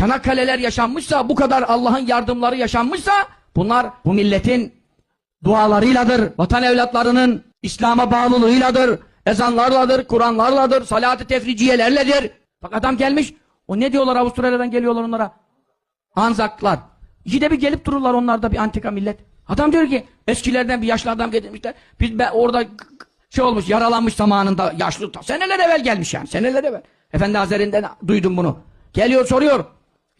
Çanakkale'ler yaşanmışsa, bu kadar Allah'ın yardımları yaşanmışsa, bunlar bu milletin dualarıyladır. Vatan evlatlarının İslam'a bağlılığıyladır. Ezanlarladır, Kur'anlarladır, salat-ı tefriciyelerledir. Bak adam gelmiş, o ne diyorlar Avustralya'dan geliyorlar onlara? Anzaklar. İkide bir gelip dururlar onlarda bir antika millet. Adam diyor ki eskilerden bir yaşlı adam getirmişler. Biz be, orada şey olmuş yaralanmış zamanında yaşlı seneler evvel gelmiş yani seneler evvel. Efendi Hazretlerinden duydum bunu. Geliyor soruyor.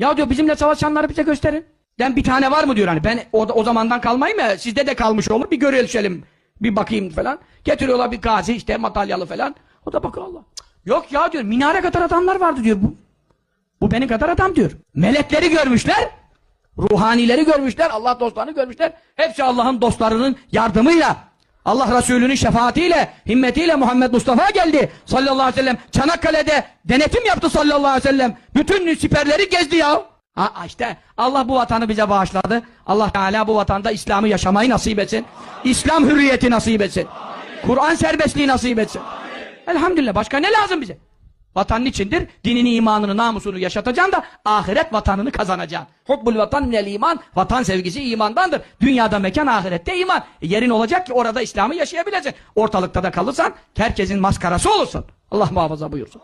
Ya diyor bizimle savaşanları bize gösterin. Ben bir tane var mı diyor hani ben o, o zamandan kalmayayım ya sizde de kalmış olur bir görüşelim bir bakayım falan. Getiriyorlar bir gazi işte madalyalı falan. O da bakıyor Allah. Yok ya diyor minare kadar adamlar vardı diyor. Bu, bu benim kadar adam diyor. Melekleri görmüşler. Ruhanileri görmüşler. Allah dostlarını görmüşler. Hepsi Allah'ın dostlarının yardımıyla. Allah Resulü'nün şefaatiyle, himmetiyle Muhammed Mustafa geldi. Sallallahu aleyhi ve sellem. Çanakkale'de denetim yaptı sallallahu aleyhi ve sellem. Bütün siperleri gezdi ya. Ha işte Allah bu vatanı bize bağışladı. Allah Teala bu vatanda İslam'ı yaşamayı nasip etsin. İslam hürriyeti nasip etsin. Kur'an serbestliği nasip etsin. Elhamdülillah. Başka ne lazım bize? Vatanın içindir. Dinini, imanını, namusunu yaşatacaksın da ahiret vatanını kazanacaksın. Hubbul vatan minel iman. Vatan sevgisi imandandır. Dünyada mekan, ahirette iman. E, yerin olacak ki orada İslam'ı yaşayabileceksin. Ortalıkta da kalırsan herkesin maskarası olursun. Allah muhafaza buyursun.